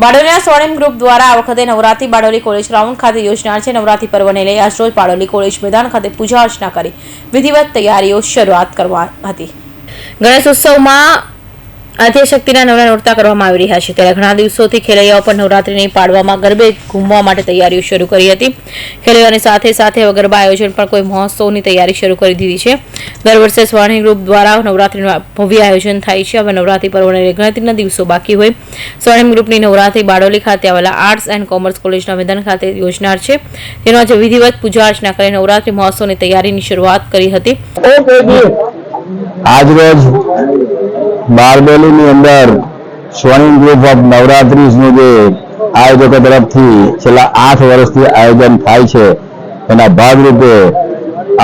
બારડોલીના સ્વર્ણિમ group દ્વારા આ વખતે નવરાત્રી બારડોલી કોલેજ ગ્રાઉન્ડ ખાતે યોજનાર છે. નવરાત્રી પર્વને લઈ આજરોજ બારડોલી કોલેજ મેદાન ખાતે પૂજા અર્ચના કરી વિધિવત તૈયારીઓ શરૂઆત કરવા હતી. ગણેશ ઉત્સવમાં આદ્યશક્તિના નવરા નોરતા કરવામાં આવી રહ્યા છે. ત્યારે ઘણા દિવસોથી ખેલૈયાઓ પર નવરાત્રીની પાડવામાં ગરબે ઘૂમવા માટે તૈયારીઓ શરૂ કરી હતી. ખેલૈયાઓની સાથે સાથે ગરબા આયોજન પણ કોઈ મહોત્સવની તૈયારી શરૂ કરી દીધી છે. દર વર્ષે સ્વર્ણિમ ગ્રુપ દ્વારા નવરાત્રિનું ભવ્ય આયોજન થાય છે. હવે નવરાત્રી પર્વને ગણતરીના દિવસો બાકી હોય. સ્વર્ણિમ ગ્રુપની નવરાત્રી બારડોલી ખાતે આવેલા આર્ટ્સ એન્ડ કોમર્સ કોલેજના મેદાન ખાતે યોજનાર છે. તેનો આજે વિધિવત પૂજા અર્ચના કરી નવરાત્રી મહોત્સવની તૈયારીની શરૂઆત કરી હતી. આજરોજ બારડોલીની અંદર સ્વર્ણિમ ગ્રુપ ઓફ નવરાત્રીઝનું જે આયોજકો તરફથી છેલ્લા આઠ વર્ષથી આયોજન થાય છે, એના ભાગરૂપે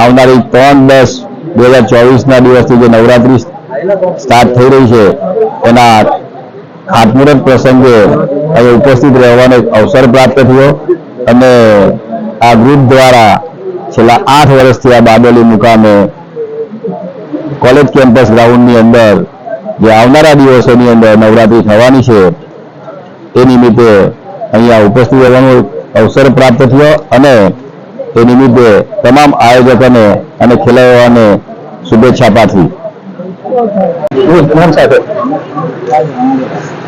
આવનારી ત્રણ દસ બે હજાર ચોવીસના દિવસથી જે નવરાત્રી સ્ટાર્ટ થઈ રહી છે, એના ખાતમુહૂર્ત પ્રસંગે અહીં ઉપસ્થિત રહેવાનો અવસર પ્રાપ્ત થયો અને આ ગ્રુપ દ્વારા છેલ્લા આઠ વર્ષથી આ બારડોલી મુકામે કોલેજ કેમ્પસ ગ્રાઉન્ડની અંદર જે આવનારા દિવસોની અંદર નવરાત્રી થવાની છે એ નિમિત્તે અહીંયા ઉપસ્થિત રહેવાનો અવસર પ્રાપ્ત થયો અને એ નિમિત્તે તમામ આયોજકોને અને ખેલાડીઓને શુભેચ્છા પાઠવી.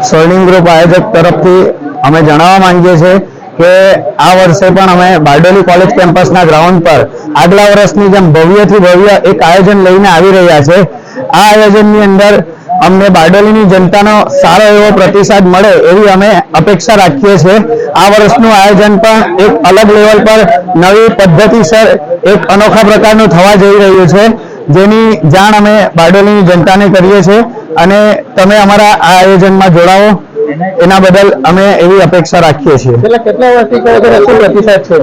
સ્વર્ણિમ ગ્રુપ આયોજક તરફથી અમે જણાવવા માંગીએ છીએ કે આ વર્ષે પણ અમે બારડોલી કોલેજ કેમ્પસના ગ્રાઉન્ડ પર આગલા વર્ષની જેમ ભવ્યથી ભવ્ય એક આયોજન લઈને આવી રહ્યા છે. આ આયોજનની અંદર અમને બારડોલીની જનતાનો સારો એવો પ્રતિસાદ મળે એવી અમે અપેક્ષા રાખીએ છીએ. આ વર્ષનું આયોજન પણ એક અલગ લેવલ પર નવી પદ્ધતિસર એક અનોખા પ્રકારનું થવા જઈ રહ્યું છે, જેની જાણ અમે બારડોલીની જનતાને કરીએ છીએ. અને તમે અમારા આ આયોજનમાં જોડાવો. એના બદલ અમે એવી અપેક્ષા રાખીએ છીએ. કેટલા વર્ષથી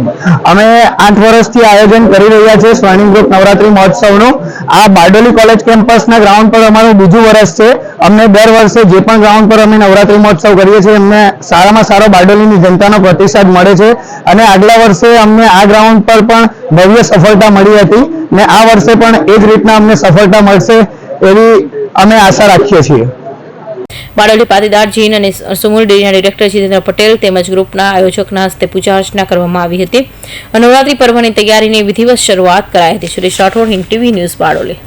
અમે આઠ વર્ષથી આયોજન કરી રહ્યા છીએ સ્વર્ણિમ ગ્રુપ નવરાત્રી મહોત્સવનું. આ બારડોલી કોલેજ કેમ્પસના ગ્રાઉન્ડ પર અમારું બીજું વર્ષ છે. અમને દર વર્ષે જે પણ ગ્રાઉન્ડ પર અમે નવરાત્રી મહોત્સવ કરીએ છીએ અમને સારામાં સારો બારડોલીની જનતાનો પ્રતિસાદ મળે છે. અને આગલા વર્ષે અમને આ ગ્રાઉન્ડ પર પણ ભવ્ય સફળતા મળી હતી ને આ વર્ષે પણ એ જ રીતના અમને સફળતા મળશે એવી અમે આશા રાખીએ છીએ. બારડોલી પાટીદાર જીન અને સુમુલ ડેરીના ડિરેક્ટર જીતેન્દ્ર પટેલ તેમજ ગ્રુપના આયોજકના હસ્તે પૂજા અર્ચના કરવામાં આવી હતી. નવરાત્રી પર્વની તૈયારીની વિધિવત શરૂઆત કરાઈ હતી. Suresh Rathod, Hind TV news Bardoli.